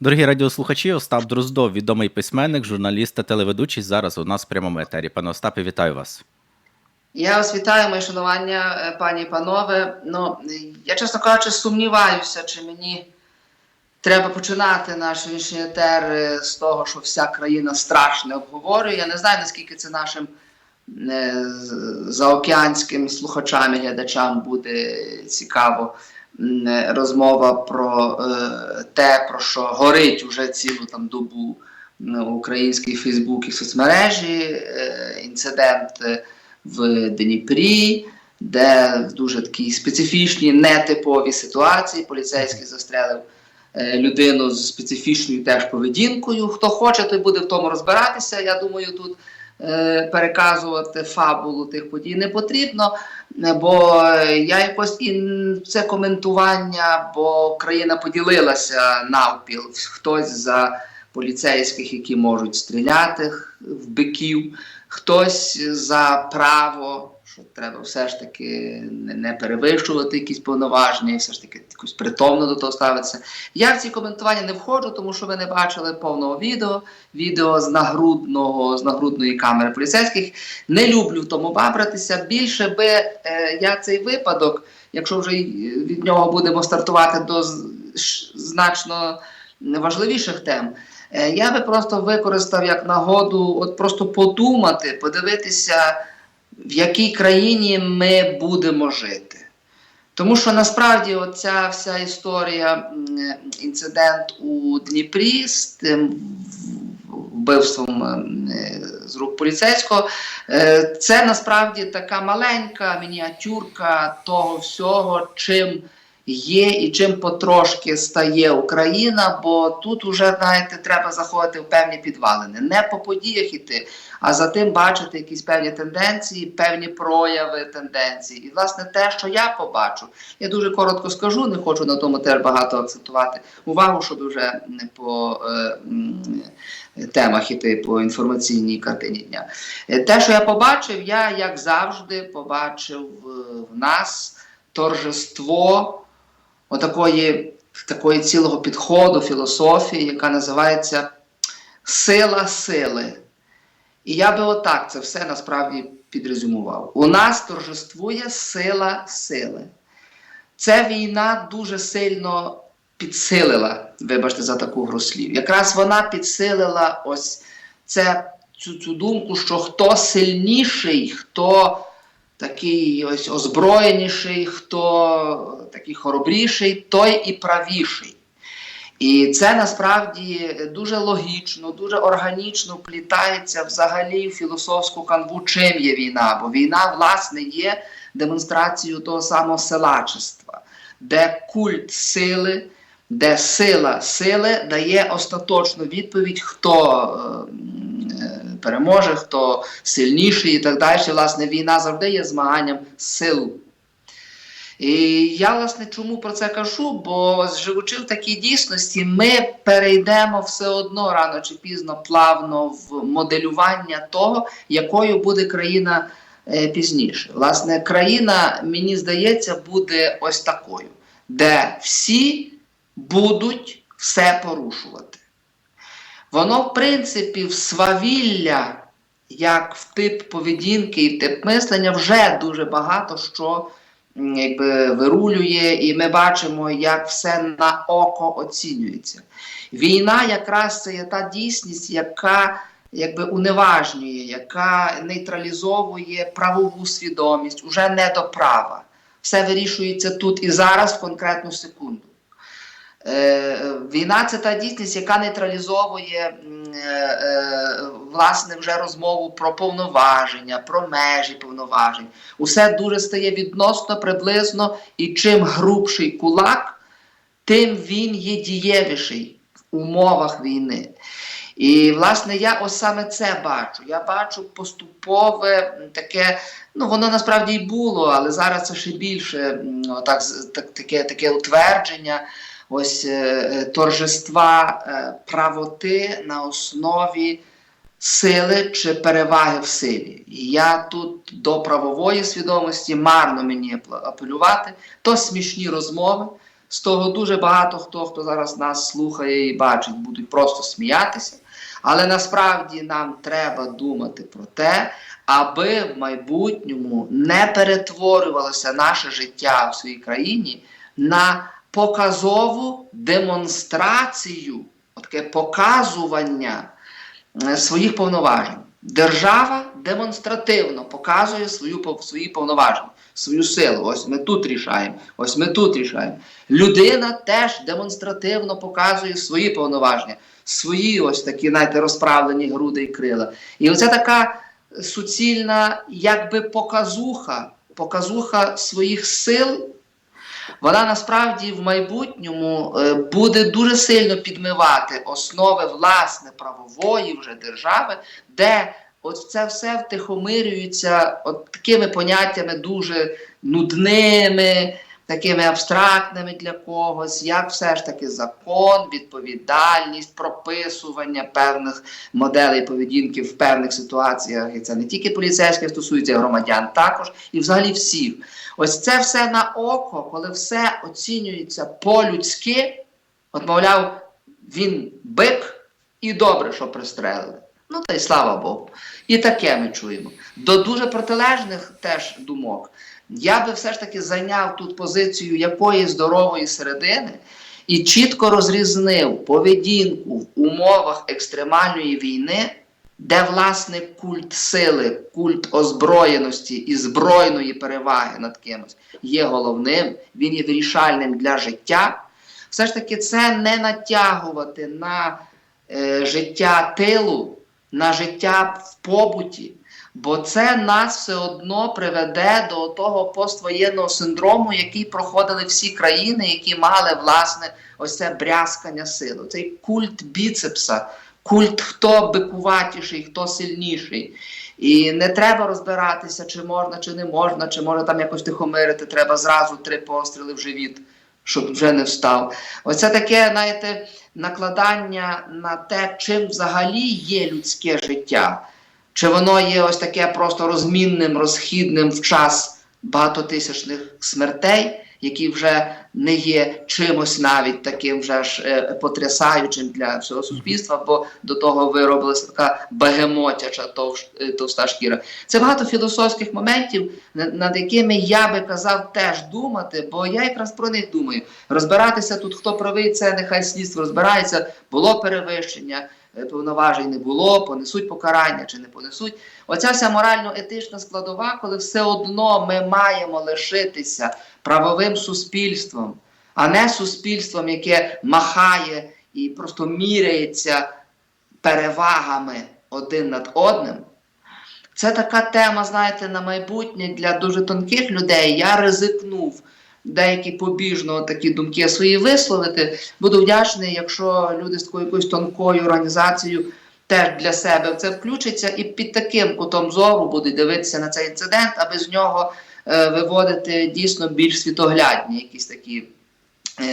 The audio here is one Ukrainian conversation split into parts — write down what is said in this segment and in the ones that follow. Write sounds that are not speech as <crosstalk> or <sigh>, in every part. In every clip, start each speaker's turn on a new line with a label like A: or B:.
A: Дорогі радіослухачі, Остап Дроздов, відомий письменник, журналіст та телеведучий. Зараз у нас в прямому етері. Пане Остапе, вітаю вас.
B: Я вас вітаю, моє шанування, е, пані і панове. Ну, я, чесно кажучи, сумніваюся, чи мені треба починати наш вічний етер е, з того, що вся країна страшне обговорює. Я не знаю, наскільки це нашим е, заокеанським слухачам і глядачам буде цікаво розмова про е, те, про що горить уже цілу там добу український Фейсбук і соцмережі. Е, інцидент. е, в Дніпрі, де в дуже такій специфічній, нетиповій ситуації поліцейський застрелив е, людину з специфічною теж поведінкою. Хто хоче, той буде в тому розбиратися. Я думаю, тут переказувати фабулу тих подій не потрібно, е, бо е, я якось і це коментування, бо країна поділилася навпіл. Хтось за поліцейських, які можуть стріляти в биків, хтось за право, треба все ж таки не, перевищувати якісь повноваження, все ж таки якось притомно до того ставитися. Я в ці коментування не входжу, тому що ви не бачили повного відео, відео з нагрудного, з нагрудної камери поліцейських. Не люблю в тому бабратися. Більше би е, я цей випадок, якщо вже від нього будемо стартувати до значно важливіших тем. Е, Я би просто використав як нагоду, от просто подумати, подивитися, в якій країні ми будемо жити. Тому що насправді оця вся історія, інцидент у Дніпрі з тим вбивством з рук поліцейського, е, це насправді така маленька мініатюрка того всього, чим є і чим потрошки стає Україна, бо тут уже, знаєте, треба заходити в певні підвалини. Не по подіях іти, а за тим бачити якісь певні тенденції, певні прояви тенденцій. І, власне, те, що я побачу, я дуже коротко скажу, не хочу на тому теж багато акцентувати увагу, щоб вже не по е, м, темах іти по інформаційній картині дня. Е, Те, що я побачив, я, як завжди, побачив е, в нас торжество отакої такої цілого підходу, філософії, яка називається сила сили. І я би отак це все насправді підрезюмував. У нас торжествує сила сили. Ця війна дуже сильно підсилила, вибачте за таку гру слів. Якраз вона підсилила ось це, цю, цю думку, що хто сильніший, хто такий ось озброєніший, хто такий хоробріший, той і правіший. І це насправді дуже логічно, дуже органічно вплітається взагалі в філософську канву, чим є війна. Бо війна, власне, є демонстрацією того самого селачества, де культ сили, де сила сили дає остаточну відповідь, хто е, переможе, хто сильніший і так далі. Власне, війна завжди є змаганням сил. І я, власне, чому про це кажу? Бо живучи в такій дійсності, ми перейдемо все одно рано чи пізно плавно в моделювання того, якою буде країна е, пізніше. Власне, країна, мені здається, буде ось такою, де всі будуть все порушувати. Воно, в принципі, в свавілля, як в тип поведінки і в тип мислення, вже дуже багато що якби, вирулює, і ми бачимо, як все на око оцінюється. Війна якраз це є та дійсність, яка якби уневажнює, яка нейтралізовує правову свідомість, уже не до права. Все вирішується тут і зараз в конкретну секунду. Е, війна це та дійсність, яка нейтралізовує е, е, власне вже розмову про повноваження, про межі повноважень. Усе дуже стає відносно приблизно, і чим грубший кулак, тим він є дієвіший в умовах війни. І, власне, я ось саме це бачу. Я бачу поступове таке, ну воно насправді і було, але зараз це ще більше так, таке, таке утвердження ось е, е, торжества е, правоти на основі сили чи переваги в силі. І я тут до правової свідомості марно мені апел- апелювати, то смішні розмови, з того дуже багато хто, хто зараз нас слухає і бачить, будуть просто сміятися. Але насправді нам треба думати про те, аби в майбутньому не перетворювалося наше життя в своїй країні на показову демонстрацію, таке показування е, своїх повноважень. Держава демонстративно показує свою, свої повноваження, свою силу. Ось ми тут рішаємо, ось ми тут рішаємо. Людина теж демонстративно показує свої повноваження, свої ось такі, знаєте, розправлені груди і крила. І оце така суцільна, якби показуха, показуха своїх сил вона насправді в майбутньому е, буде дуже сильно підмивати основи власне правової вже держави, де от це все втихомирюється от такими поняттями дуже нудними, такими абстрактними для когось, як все ж таки закон, відповідальність, прописування певних моделей поведінки в певних ситуаціях. І це не тільки поліцейських стосується громадян, також і взагалі всіх. Ось це все на око, коли все оцінюється по-людськи, от, мовляв, він бик і добре, що пристрелили. Ну та й слава Богу. І таке ми чуємо. До дуже протилежних теж думок. Я би все ж таки зайняв тут позицію якої здорової середини і чітко розрізнив поведінку в умовах екстремальної війни, де власне культ сили, культ озброєності і збройної переваги над кимось є головним, він є вирішальним для життя. Все ж таки, це не натягувати на е, життя тилу, на життя в побуті, бо це нас все одно приведе до того поствоєнного синдрому, який проходили всі країни, які мали власне ось це брязкання сили, цей культ біцепса, культ хто бикуватіший, хто сильніший. І не треба розбиратися, чи можна, чи не можна, чи може там якось тихомирити, треба зразу три постріли в живіт, щоб вже не встав. Оце таке, знаєте, накладання на те, чим взагалі є людське життя. Чи воно є ось таке просто розмінним, розхідним в час багатотисячних смертей, які вже не є чимось навіть таким вже ж е, потрясаючим для всього суспільства, бо до того виробилася така бегемотяча товш- е, товста шкіра. Це багато філософських моментів, над якими я би казав теж думати, бо я якраз про них думаю. Розбиратися тут, хто правий, це нехай слідство розбирається, було перевищення. Повноважень не було, понесуть покарання чи не понесуть. Оця вся морально-етична складова, коли все одно ми маємо лишитися правовим суспільством, а не суспільством, яке махає і просто міряється перевагами один над одним. Це така тема, знаєте, на майбутнє для дуже тонких людей. Я ризикнув деякі побіжно такі думки свої висловити. Буду вдячний, якщо люди з такою якоюсь тонкою організацією теж для себе в це включаться і під таким кутом зору будуть дивитися на цей інцидент, аби з нього е, виводити дійсно більш світоглядні якісь такі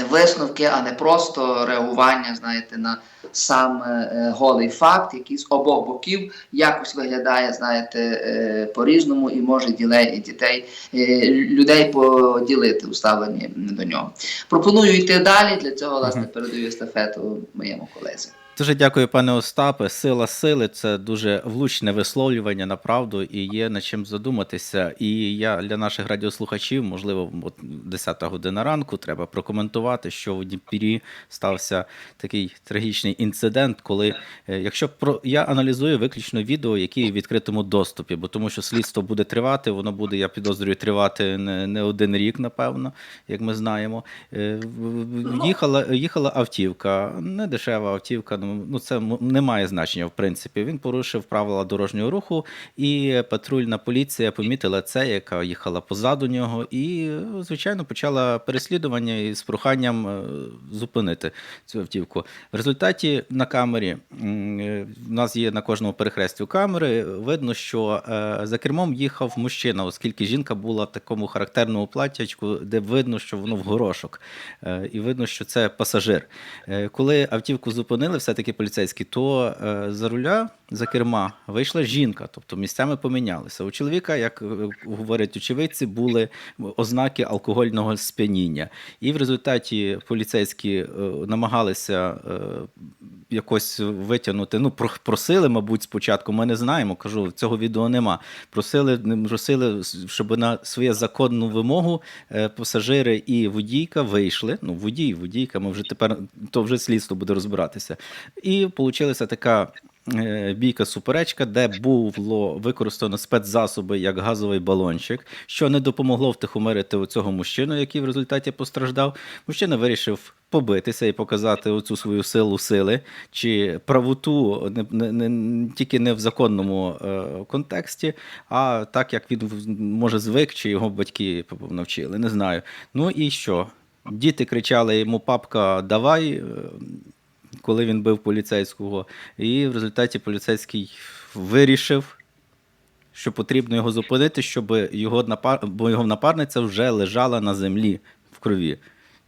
B: висновки, а не просто реагування, знаєте, на сам е, голий факт, який з обох боків якось виглядає, знаєте, е, по-різному і може ділей, дітей, е, людей поділити у ставленні до нього. Пропоную йти далі. Для цього власне передаю естафету моєму колезі.
A: Дуже дякую, пане Остапе. Сила сили це дуже влучне висловлювання на правду і є над чим задуматися. І я для наших радіослухачів, можливо, от 10 година ранку, треба прокоментувати, що в Дніпрі стався такий трагічний інцидент, коли е, якщо про я аналізую виключно відео, які в відкритому доступі, бо тому що слідство буде тривати, воно буде, я підозрюю, тривати не, не один рік, напевно, як ми знаємо. Е, в- Їхала, їхала автівка, не дешева автівка. Ну це не має значення, в принципі. Він порушив правила дорожнього руху, і патрульна поліція помітила це, яка їхала позаду нього, і, звичайно, почала переслідування із проханням е, зупинити цю автівку. В результаті на камері м, е, нас є на кожному перехресті камери. Видно, що е, за кермом їхав мужчина, оскільки жінка була в такому характерному платтячку, де видно, що воно в горошок. І видно, що це пасажир. Коли автівку зупинили, все все-таки поліцейські, то е, за руля, за керма вийшла жінка, тобто місцями помінялися. У чоловіка, як е, говорять очевидці, були ознаки алкогольного сп'яніння. І в результаті поліцейські е, намагалися е, якось витягнути. Ну, просили, мабуть, спочатку. Ми не знаємо. Кажу, цього відео нема. Просили, просили, щоб на свою законну вимогу пасажири і водійка вийшли. Ну, водій, водійка, ми вже тепер то вже слідство буде розбиратися. І вийшла така. Е, Бійка суперечка, де було використано спецзасоби як газовий балончик, що не допомогло втихомирити цього мужчину, який в результаті постраждав. Мужчина вирішив побитися і показати оцю свою силу сили чи правоту не, не, не тільки не в законному е, контексті, а так як він може звик, чи його батьки навчили. Не знаю. Ну і що? Діти кричали йому: папка, давай. Коли він бив поліцейського, і в результаті поліцейський вирішив, що потрібно його зупинити, щоб його напар... бо його напарниця вже лежала на землі в крові.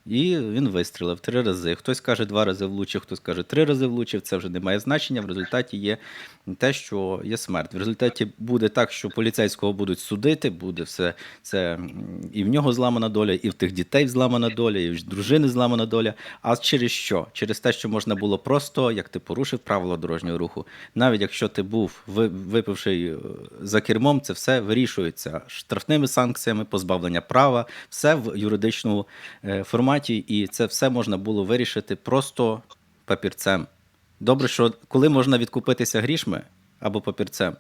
A: І він вистрілив три рази. Хтось каже, два рази влучив, хтось каже, три рази влучив. Це вже не має значення. В результаті є те, що є смерть. В результаті буде так, що поліцейського будуть судити, буде все це і в нього зламана доля, і в тих дітей зламана доля, і в дружини зламана доля. А через що? Через те, що можна було просто, як ти порушив правила дорожнього руху, навіть якщо ти був ви- випивший е, за кермом, це все вирішується штрафними санкціями, позбавлення права, все в юридичному е, форматі, і це все можна було вирішити просто папірцем. Добре, що коли можна відкупитися грішми або папірцем,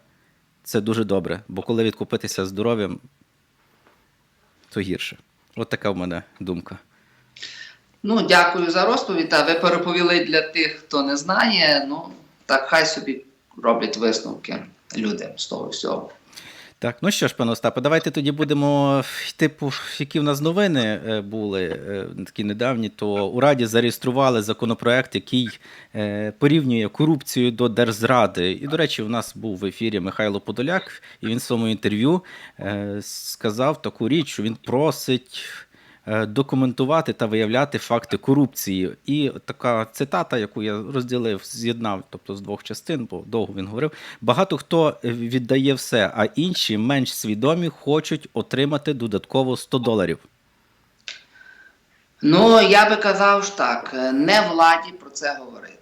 A: це дуже добре, бо коли відкупитися здоров'ям, то гірше. От така в мене думка.
B: Ну, дякую за розповідь. Та ви переповіли для тих, хто не знає. Ну, так хай собі роблять висновки люди з того всього.
A: Так, ну що ж, пане Остапе, давайте тоді будемо типу, які в нас новини е, були е, такі недавні. То у Раді зареєстрували законопроект, який е, порівнює корупцію до держзради. І, до речі, у нас був в ефірі Михайло Подоляк, і він в своєму інтерв'ю сказав таку річ, що він просить. Е, Документувати та виявляти факти корупції. І така цитата, яку я розділив, з'єднав, тобто з двох частин, бо довго він говорив. Багато хто віддає все, а інші менш свідомі хочуть отримати додатково 100 доларів.
B: Ну, я би казав ж так, е, не владі про це говорити.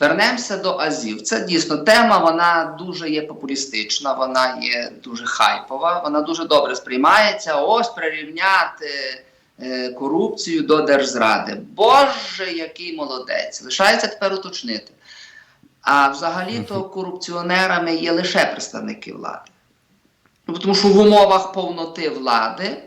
B: Вернемося до Азів. Це дійсно тема, вона дуже є популістична, вона є дуже хайпова, вона дуже добре сприймається. Ось прирівняти е, корупцію до держзради. Боже, який молодець! Лишається тепер уточнити. А взагалі-то корупціонерами є лише представники влади. Ну, Тому що в умовах повноти влади,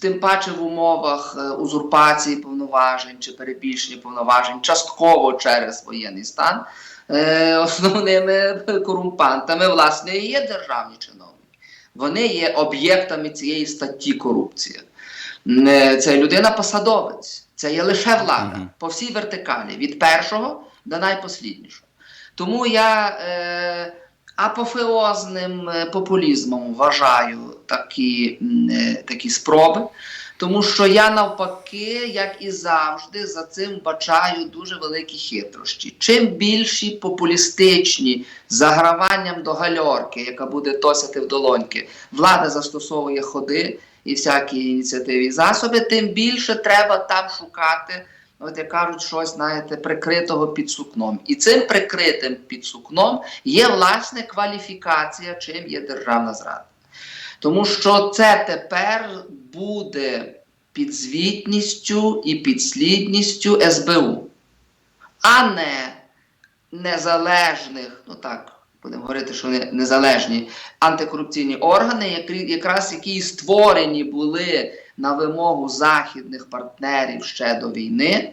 B: тим паче в умовах е, узурпації повноважень чи перебільшення повноважень, частково через воєнний стан, е, основними корумпантами, власне, і є державні чиновники. Вони є об'єктами цієї статті корупція. Це людина-посадовець, це є лише влада по всій вертикалі, від першого до найпосліднішого. Тому я е, апофеозним е, популізмом вважаю такі, е, такі спроби, тому що я навпаки, як і завжди, за цим бачаю дуже великі хитрощі. Чим більші популістичні заграванням до гальорки, яка буде тосити в долоньки, влада застосовує ходи і всякі ініціативні засоби, тим більше треба там шукати. От як кажуть, щось, знаєте, прикритого під сукном. І цим прикритим під сукном є власне кваліфікація, чим є державна зрада. Тому що це тепер буде підзвітністю і підслідністю СБУ, а не незалежних, ну так, будемо говорити, що вони незалежні антикорупційні органи, які, якраз які створені були на вимогу західних партнерів ще до війни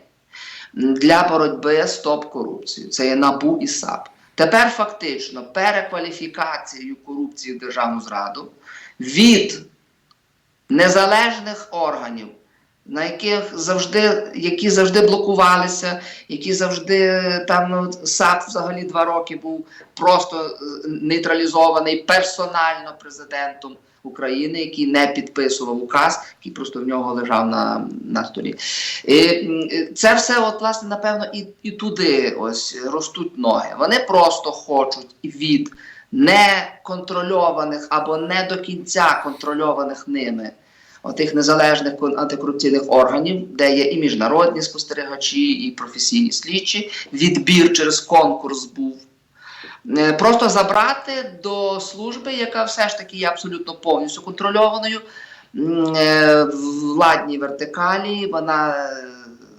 B: для боротьби з топ-корупцією. Це є НАБУ і САП. Тепер фактично перекваліфікацією корупції в державну зраду від незалежних органів, на яких завжди, які завжди блокувалися, які завжди там ну, САП взагалі два роки був просто е, нейтралізований персонально президентом України, який не підписував указ, який просто в нього лежав на, на столі. І, це все, от, власне, напевно, і, і туди ось ростуть ноги. Вони просто хочуть від неконтрольованих або не до кінця контрольованих ними отих незалежних антикорупційних органів, де є і міжнародні спостерігачі, і професійні слідчі. Відбір через конкурс був. Е, Просто забрати до служби, яка все ж таки є абсолютно повністю контрольованою е, владній вертикалі. Вона е,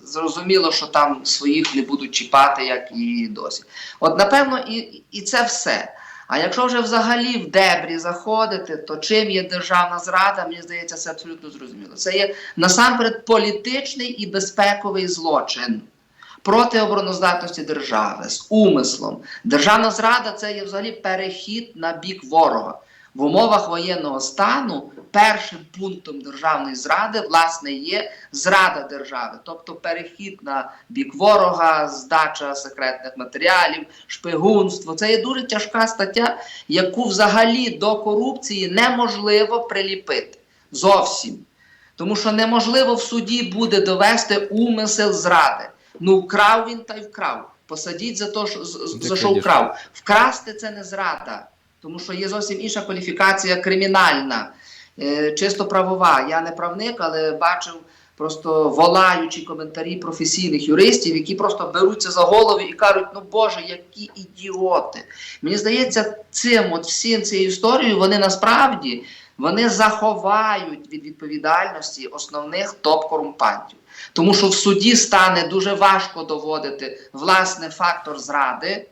B: зрозуміло, що там своїх не будуть чіпати, як і досі. От напевно, і, і це все. А якщо вже взагалі в дебрі заходити, то чим є державна зрада, мені здається, це абсолютно зрозуміло. Це є насамперед політичний і безпековий злочин проти обороноздатності держави з умислом. Державна зрада це є взагалі перехід на бік ворога. В умовах воєнного стану першим пунктом державної зради власне є зрада держави, тобто перехід на бік ворога, здача секретних матеріалів, шпигунство. Це є дуже тяжка стаття, яку взагалі до корупції неможливо приліпити зовсім. Тому що неможливо в суді буде довести умисел зради. Ну, вкрав він та й вкрав. Посадіть за те, що, за що вкрав. Вкрасти це не зрада, тому що є зовсім інша кваліфікація кримінальна, е, чисто правова. Я не правник, але бачив просто волаючі коментарі професійних юристів, які просто беруться за голову і кажуть: ну Боже, які ідіоти. Мені здається, цим от всім цією історією вони насправді вони заховають від відповідальності основних топ-корумпантів. Тому що в суді стане дуже важко доводити власне фактор зради.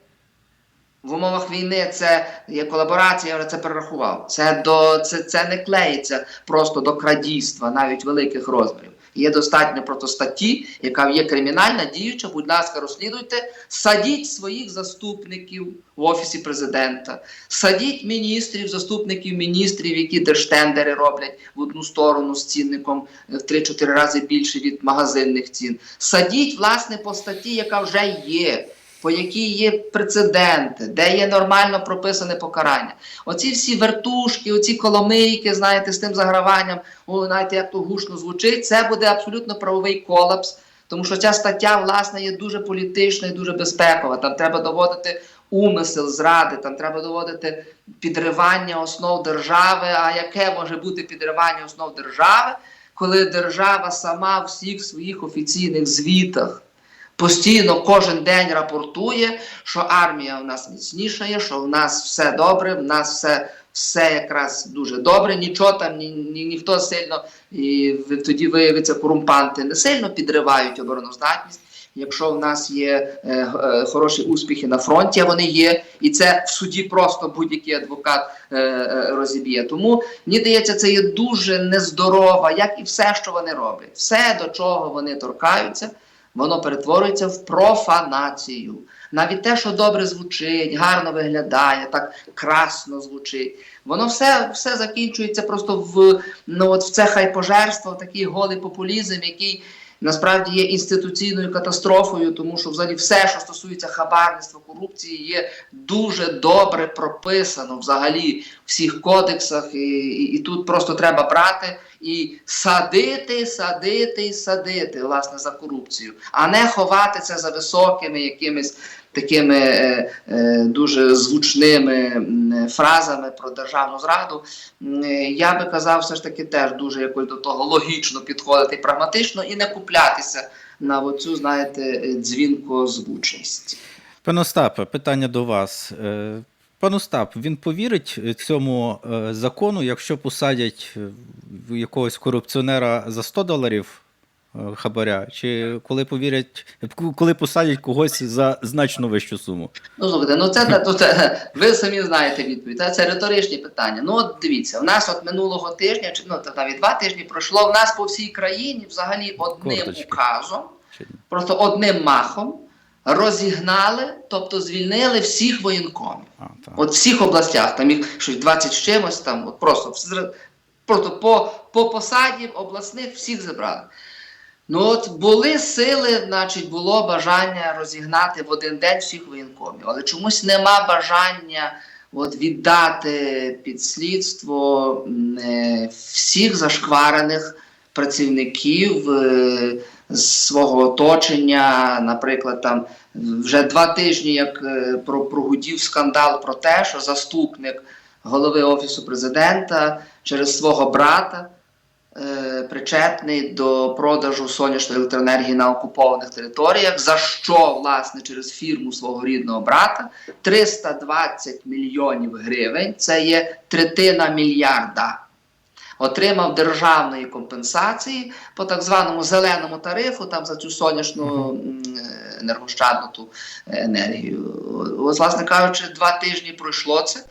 B: В умовах війни це є колаборація, я вже це перерахував. Це, до, це, це не клеїться просто до крадійства, навіть великих розмірів. Є достатньо просто статті, яка є кримінальна, діюча, будь ласка, розслідуйте, садіть своїх заступників в офісі президента, садіть міністрів, заступників міністрів, які держтендери роблять в одну сторону з цінником в 3-4 рази більше від магазинних цін. Садіть, власне, по статті, яка вже є по якій є прецеденти, де є нормально прописане покарання. Оці всі вертушки, оці коломийки, знаєте, з тим заграванням, о, знаєте, як то гучно звучить, це буде абсолютно правовий колапс. Тому що ця стаття, власне, є дуже політична і дуже безпекова. Там треба доводити умисел зради, там треба доводити підривання основ держави. А яке може бути підривання основ держави, коли держава сама всіх своїх офіційних звітах постійно кожен день рапортує, що армія у нас міцнішає, що в нас все добре, в нас все, все якраз дуже добре, нічого там ні, ні, ніхто сильно і тоді виявиться корумпанти не сильно підривають обороноздатність. Якщо в нас є е, е, хороші успіхи на фронті, а вони є, і це в суді просто будь-який адвокат е, е, розіб'є. Тому мені здається, це є дуже нездорова, як і все, що вони роблять. Все, до чого вони торкаються, воно перетворюється в профанацію. Навіть те, що добре звучить, гарно виглядає, так красно звучить. Воно все, все закінчується просто в, ну, от в це хайпожерство, такий голий популізм, який насправді є інституційною катастрофою, тому що взагалі все, що стосується хабарництва, корупції, є дуже добре прописано взагалі в всіх кодексах, і, і, і тут просто треба брати і садити, садити садити власне за корупцію, а не ховати це за високими якимись такими е, е, дуже звучними фразами про державну зраду. Е, Я би казав, все ж таки теж дуже якось до того логічно підходити прагматично і не куплятися на оцю, знаєте, е, дзвінкозвучність.
A: Пане Остапе, питання до вас. Е, Пан Остап, він повірить цьому е, закону, якщо посадять е, якогось корупціонера за 100 доларів е, хабаря, чи коли повірять, коли посадять когось за значно вищу суму?
B: Ну, слухайте, ну це, це, це <laughs> ви самі знаєте відповідь. Це, риторичні питання. Ну, от дивіться, у нас от минулого тижня, чи ну навіть два тижні пройшло в нас по всій країні взагалі одним
A: Корточки.
B: указом, просто одним махом розігнали, тобто звільнили всіх воєнкомів.
A: А, так.
B: От в всіх областях, там їх щось 20 з чимось, там от просто, просто по, по посаді обласних всіх забрали. Ну от були сили, значить, було бажання розігнати в один день всіх воєнкомів, але чомусь нема бажання от віддати під слідство е, всіх зашкварених працівників е, з свого оточення. Наприклад, там вже два тижні, як е, про- прогудів скандал про те, що заступник голови Офісу президента через свого брата. е, Причетний до продажу сонячної електроенергії на окупованих територіях, за що, власне, через фірму свого рідного брата 320 мільйонів гривень, це є третина мільярда, отримав державної компенсації по так званому зеленому тарифу, там за цю сонячну е, енергощадну енергію. Власне кажучи, два тижні пройшло це.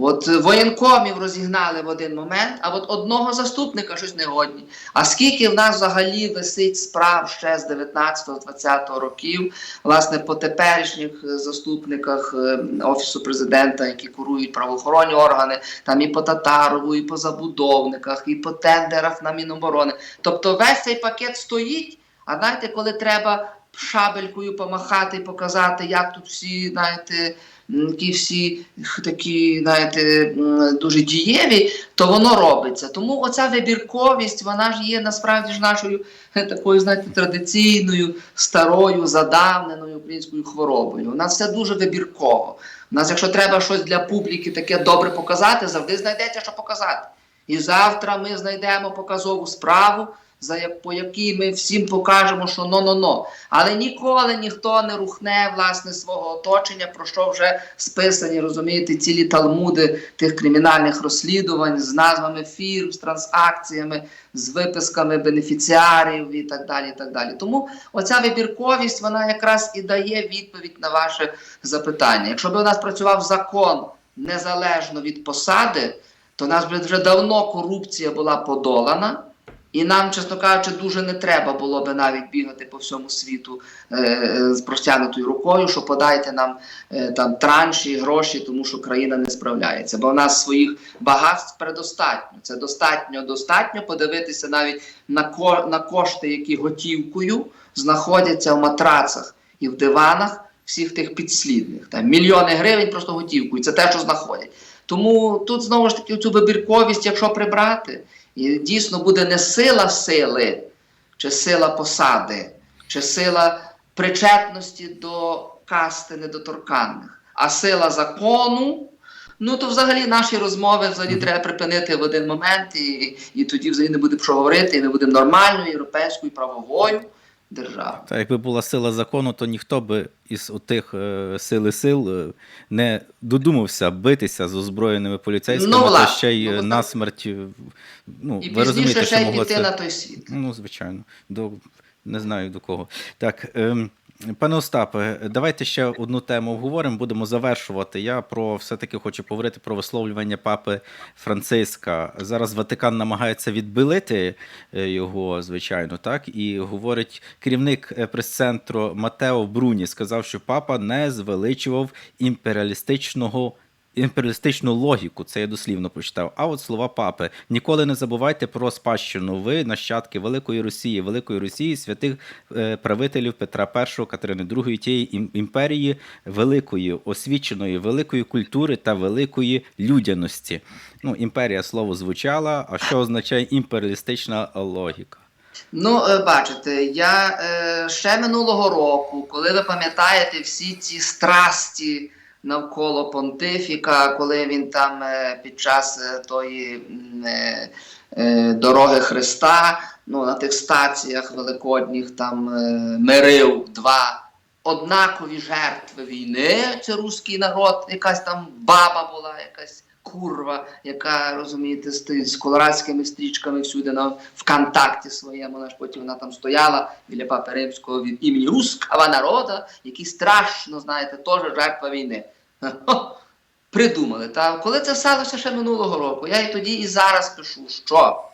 B: От воєнкомів розігнали в один момент, а от одного заступника щось не годні. А скільки в нас взагалі висить справ ще з 19-20 років, власне, по теперішніх заступниках е, Офісу президента, які курують правоохоронні органи, там і по Татарову, і по забудовниках, і по тендерах на Міноборони. Тобто весь цей пакет стоїть, а знаєте, коли треба шабелькою помахати і показати, як тут всі, знаєте, які всі такі, знаєте, дуже дієві, то воно робиться. Тому оця вибірковість, вона ж є насправді ж нашою е, такою, знаєте, традиційною, старою, задавненою українською хворобою. У нас все дуже вибірково. У нас, якщо треба щось для публіки таке добре показати, завжди знайдеться, що показати. І завтра ми знайдемо показову справу, за по якій ми всім покажемо, що но-но-но. Але ніколи ніхто не рухне власне свого оточення, про що вже списані, розумієте, цілі талмуди тих кримінальних розслідувань з назвами фірм, з транзакціями, з виписками бенефіціарів і так далі. і так далі. Тому оця вибірковість вона якраз і дає відповідь на ваше запитання. Якщо б у нас працював закон незалежно від посади, то у нас вже давно корупція була подолана. І нам, чесно кажучи, дуже не треба було би навіть бігати по всьому світу е, з простягнутою рукою, що подайте нам е, там транші, гроші, тому що країна не справляється. Бо в нас своїх багатств предостатньо. Це достатньо, достатньо подивитися навіть на, ко, на кошти, які готівкою знаходяться в матрацах і в диванах всіх тих підслідних. Там мільйони гривень просто готівкою. Це те, що знаходять. Тому тут знову ж таки цю вибірковість, якщо прибрати, і дійсно буде не сила сили, чи сила посади, чи сила причетності до касти недоторканних, а сила закону. Ну то взагалі наші розмови взагалі треба припинити в один момент, і, і тоді взагалі не буде про що говорити, і ми будемо нормальною європейською правовою державою.
A: Та якби була сила закону, то ніхто би із тих е, сили сил е, не додумався битися з озброєними поліцейськими,
B: Ну,
A: та ще й
B: Ну,
A: е, насмерть. е, Ну,
B: І
A: ви розумієте,
B: пізніше
A: що
B: ще й
A: могло
B: піти
A: це.
B: на той світ.
A: Ну, звичайно. До... Не знаю до кого. Так, ем, пане Остапе, давайте ще одну тему обговоримо, будемо завершувати. Я про все-таки хочу поговорити про висловлювання папи Франциска. Зараз Ватикан намагається відбилити е, його, звичайно, так. І говорить керівник е, прес-центру Матео Бруні, сказав, що папа не звеличував імперіалістичного. Імперіалістичну логіку, це я дослівно прочитав. А от слова папи: ніколи не забувайте про спадщину. Ви нащадки Великої Росії, Великої Росії, святих е, правителів Петра І, Катерини II, тієї ім- імперії великої, освіченої, великої культури та великої людяності. Ну, імперія слово звучало. А що означає імперіалістична логіка?
B: Ну, е, бачите, я е, ще минулого року, коли ви пам'ятаєте всі ці страсті навколо понтифіка, коли він там е, під час е, тої е, дороги Христа, ну, на тих стаціях великодніх там мирив два однакові жертви війни. Це руський народ, якась там баба була, якась курва, яка, розумієте, стоїть з колорадськими стрічками всюди на ВКонтакті своєму, вона ж потім вона там стояла біля папи римського від імені руского народа, який страшно, знаєте, теж жертва війни. Придумали. Та коли це сталося ще минулого року, я і тоді і зараз пишу, що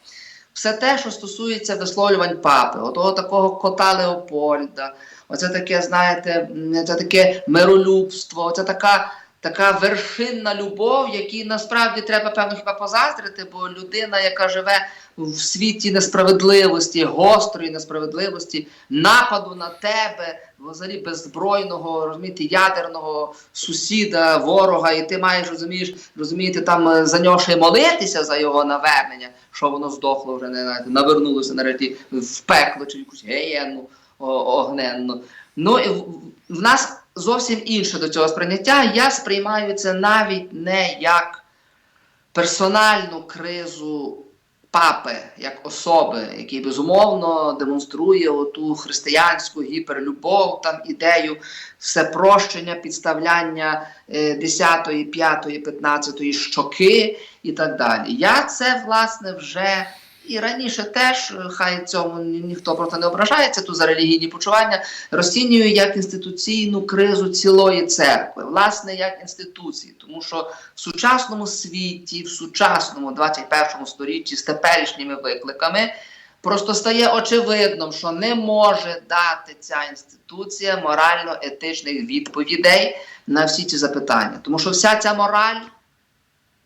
B: все те, що стосується висловлювань папи, отого такого кота Леопольда, оце таке, знаєте, це таке миролюбство, оце така така вершинна любов, якій насправді треба певно хіба позаздрити, бо людина, яка живе в світі несправедливості, гострої несправедливості, нападу на тебе, взагалі беззбройного, розумієте, ядерного сусіда, ворога, і ти маєш розумієш, розумієте, там е, за нього ще й молитися за його навернення, що воно здохло вже не навернулося нарешті в пекло чи в якусь геєнну огненну. Ну і в, в нас зовсім інше до цього сприйняття. Я сприймаю це навіть не як персональну кризу папи, як особи, який безумовно демонструє оту християнську гіперлюбов, там ідею всепрощення, підставляння е, 10, 5, 15 щоки і так далі. Я це власне вже. І раніше теж, е, хай цьому ні- ніхто просто не ображається, тут за релігійні почування, розцінюю як інституційну кризу цілої церкви, власне, як інституції. Тому що в сучасному світі, в сучасному 21 сторіччі з теперішніми викликами просто стає очевидним, що не може дати ця інституція морально-етичних відповідей на всі ці запитання. Тому що вся ця мораль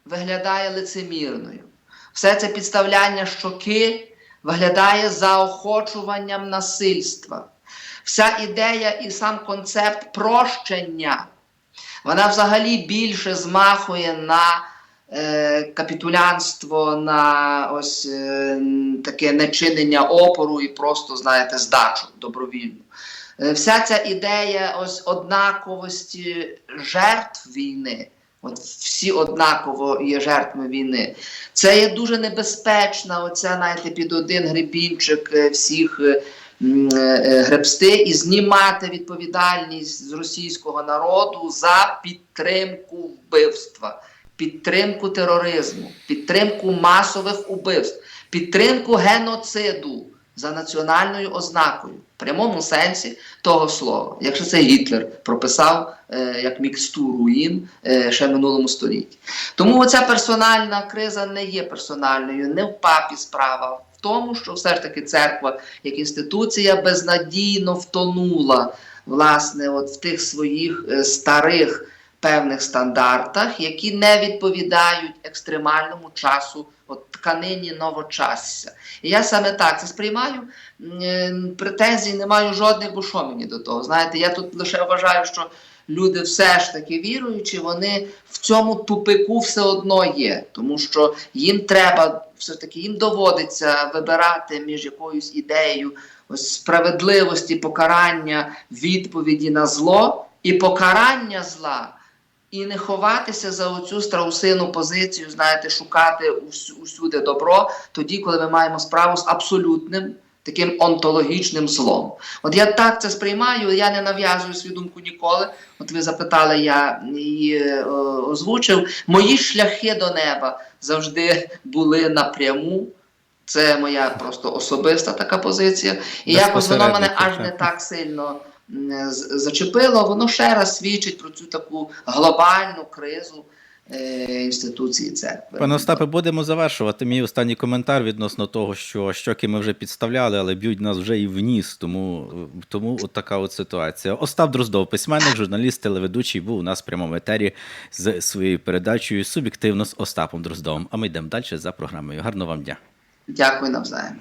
B: виглядає лицемірною. Все це підставляння щоки виглядає заохочуванням насильства. Вся ідея і сам концепт прощення, вона взагалі більше змахує на е, капітулянство, на ось е, таке нечинення опору і просто, знаєте, здачу добровільну. Е, Вся ця ідея ось однаковості жертв війни. От всі однаково є жертвами війни. Це є дуже небезпечна, оця, знаєте, під один гребінчик е, всіх е, е, гребсти і знімати відповідальність з російського народу за підтримку вбивства, підтримку тероризму, підтримку масових убивств, підтримку геноциду за національною ознакою, в прямому сенсі того слова. Якщо це Гітлер прописав е, як мікстуру руїн е, ще в минулому столітті. Тому оця персональна криза не є персональною, не в папі справа. В тому, що все ж таки церква як інституція безнадійно втонула власне от в тих своїх е, старих певних стандартах, які не відповідають екстремальному часу, от тканині новочасся. І я саме так це сприймаю. Е, Претензій не маю жодних, бо що мені до того. Знаєте, я тут лише вважаю, що люди все ж таки віруючі, вони в цьому тупику все одно є, тому що їм треба все ж таки їм доводиться вибирати між якоюсь ідеєю ось справедливості, покарання, відповіді на зло і покарання зла. І не ховатися за оцю страусину позицію, знаєте, шукати усю- усюди добро, тоді, коли ми маємо справу з абсолютним таким онтологічним злом. От я так це сприймаю, я не нав'язую свою думку ніколи. От ви запитали, я її е, озвучив. Мої шляхи до неба завжди були напряму. Це моя просто особиста така позиція. І якось воно мене аж не так сильно зачепило. Воно ще раз свідчить про цю таку глобальну кризу е, інституції церкви.
A: Пане Остапе, будемо завершувати. Мій останній коментар відносно того, що щоки ми вже підставляли, але б'ють нас вже і в ніс. Тому, тому от така от ситуація. Остап Дроздов, письменник, журналіст, телеведучий, був у нас в прямому етері з своєю передачею Суб'єктивно з Остапом Дроздовим. А ми йдемо далі за програмою. Гарного вам дня.
B: Дякую навзаєм.